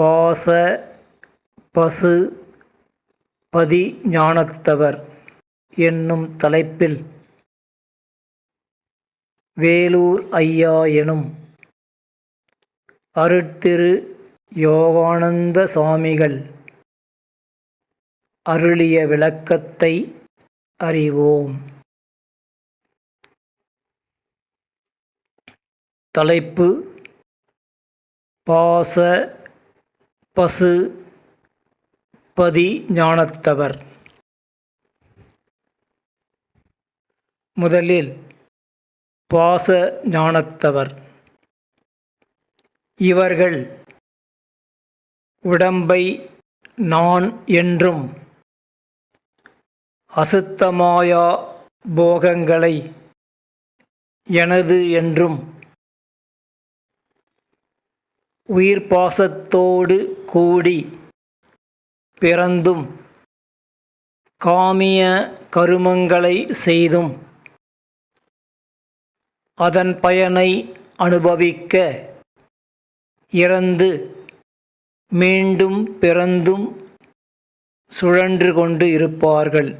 பாச பசு பதிஞானத்தவர் என்னும் தலைப்பில் வேலூர் ஐயா எனும் அருட்திரு யோகானந்த சுவாமிகள் அருளிய விளக்கத்தை அறிவோம். தலைப்பு பாச பசு பதி ஞானத்தவர். முதலில் பாச ஞானத்தவர். இவர்கள் உடம்பை நான் என்றும் அசுத்தமாயா போகங்களை எனது என்றும் உயிர் பாசத்தோடு கூடி பிறந்தும் காமிய கருமங்களை செய்தும் அதன் பயனை அனுபவிக்க இறந்து மீண்டும் பிறந்தும் சுழன்று கொண்டு இருப்பார்கள்.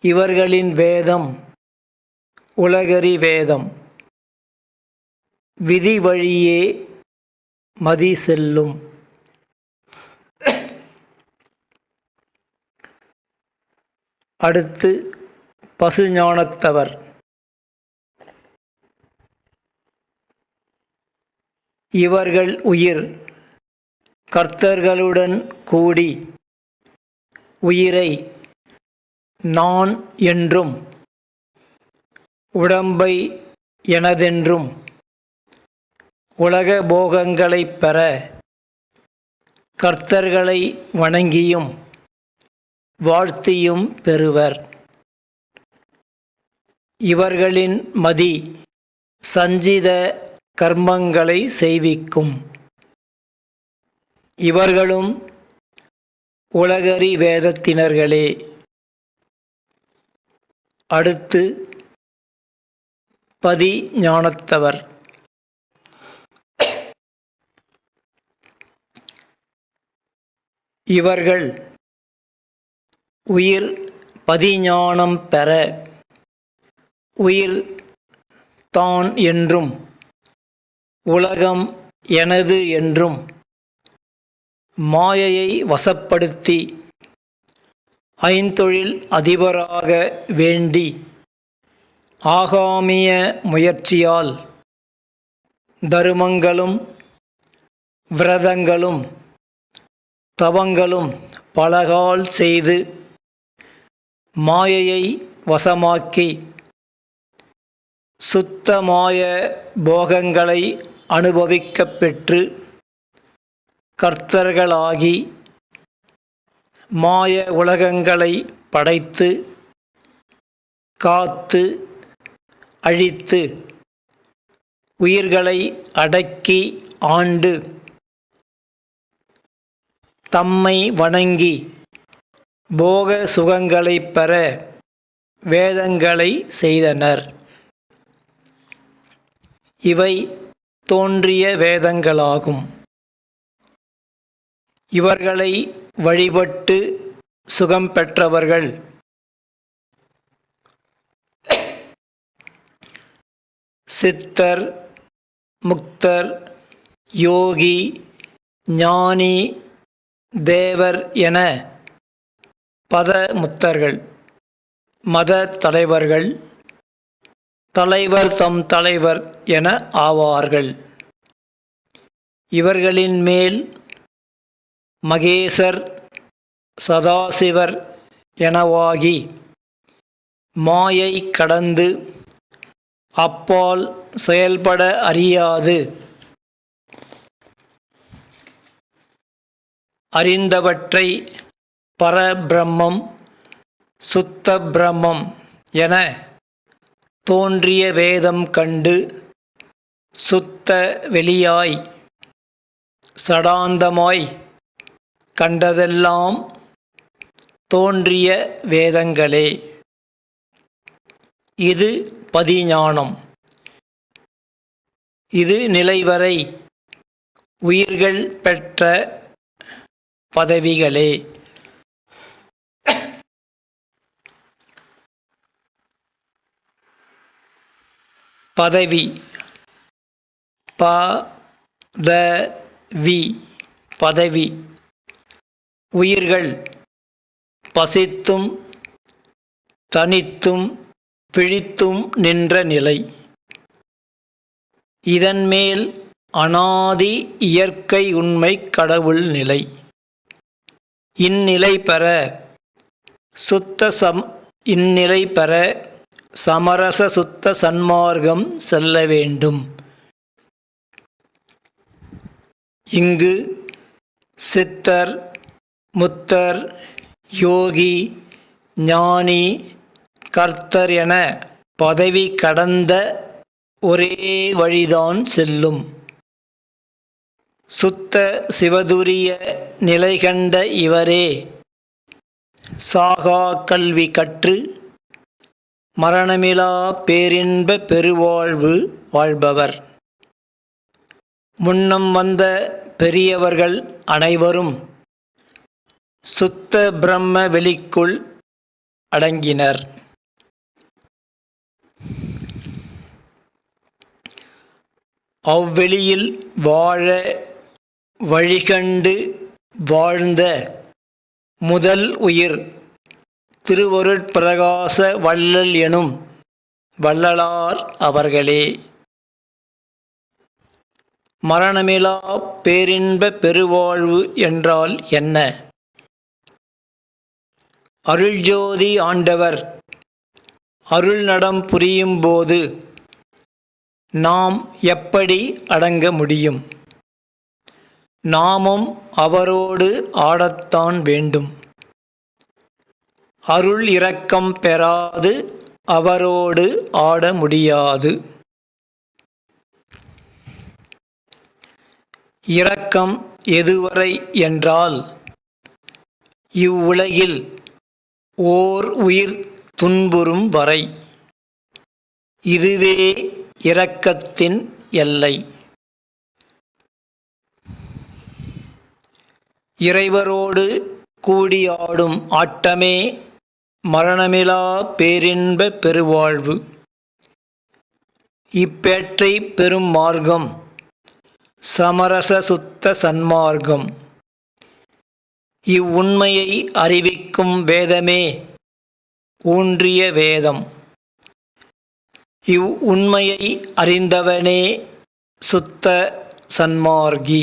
இவர்களின் வேதம் உலகரி வேதம். விதி வழியே மதி செல்லும். அடுத்து பசுஞானத்தவர். இவர்கள் உயிர் கர்த்தர்களுடன் கூடி உயிரை நான் என்றும் உடம்பை எனதென்றும் உலக போகங்களைப் பெற கர்த்தர்களை வணங்கியும் வாழ்த்தியும் பெறுவர். இவர்களின் மதி சஞ்சித கர்மங்களை செய்விக்கும். இவர்களும் உலகறி வேதத்தினர்களே. அடுத்து பதி ஞானத்தவர் இவர்கள் உயிர் பதிஞானம் பெற உயிர் தான் என்றும் உலகம் எனது என்றும் மாயையை வசப்படுத்தி ஐந்தொழில் அதிபராக வேண்டி ஆகாமிய முயற்சியால் தருமங்களும் விரதங்களும் தவங்களும் பலகால் செய்து மாயையை வசமாக்கி சுத்தமாய போகங்களை அனுபவிக்கப் பெற்று கர்த்தர்களாகி மாய உலகங்களை படைத்து காத்து அழித்து உயிர்களை அடக்கி ஆண்டு தம்மை வணங்கி போக சுகங்களை பெற வேதங்களை செய்தனர். இவை தோன்றிய வேதங்களாகும். இவர்களை வழிபட்டு சுகம் பெற்றவர்கள் சித்தர் முக்தர் யோகி ஞானி தேவர் என பத முத்தர்கள் மத தலைவர்கள் தலைவர் தம் தலைவர் என ஆவார்கள். இவர்களின் மேல் மகேசர் சதாசிவர் எனவாகி மாயை கடந்து அப்பால் செயல்பட அறியாது. அறிந்தவற்றை பரபிரம்மம் சுத்த பிரம்மம் என தோன்றிய வேதம் கண்டு சுத்த வெளியாய் சடாந்தமாய் கண்டதெல்லாம் தோன்றிய வேதங்களே. இது பதிஞானம். இது நிலைவரை உயிர்கள் பெற்ற பதவிகளே. பதவி. ப த வி பதவி. உயிர்கள். பசித்தும் தனித்தும் பிழித்தும் நின்ற நிலை. இதன்மேல் அனாதி இயற்கை உண்மை கடவுள் நிலை. இந்நிலை பெற. சுத்த சம் இந்நிலை பெற. சமரச சுத்த சன்மார்க்கம் செல்ல வேண்டும். இங்கு சித்தர் முத்தர் யோகி ஞானி கர்த்தர் என பதவி கடந்த ஒரே வழிதான் செல்லும். சுத்த சிவதுரிய நிலை கண்ட இவரே. சாகா கல்வி கற்று மரணமிலா பேரின்ப பெருவாழ்வு வாழ்பவர். முன்னம் வந்த பெரியவர்கள் அனைவரும் சுத்த பிரம்ம வெளிக்குள் அடங்கினர். அவ்வெளியில் வாழ வழிகண்டு வாழ்ந்த முதல் உயிர் திருவருட்பிரகாச வள்ளல் எனும் வள்ளலார் அவர்களே. மரணமிலா பேரின்ப பெருவாழ்வு என்றால் என்ன? அருள்ஜோதி ஆண்டவர் அருள் நடம் புரியும்போது நாம் எப்படி அடங்க முடியும்? நாமும் அவரோடு ஆடத்தான் வேண்டும். அருள் இரக்கம் பெறாது அவரோடு ஆட முடியாது. இரக்கம் எதுவரை என்றால் இவ்வுலகில் ஓர் உயிர் துன்புறும் வரை. இதுவே இரக்கத்தின் எல்லை. இறைவரோடு கூடியாடும் ஆட்டமே மரணமிலா பேரின்ப பெருவாழ்வு. இப்பேற்றை பெரும் மார்க்கம் சமரச சுத்த சன்மார்க்கம். இவ்வுண்மையை அறிவிக்கும் வேதமே ஊன்றிய வேதம். இவ் உண்மையை அறிந்தவனே சுத்த சன்மார்கி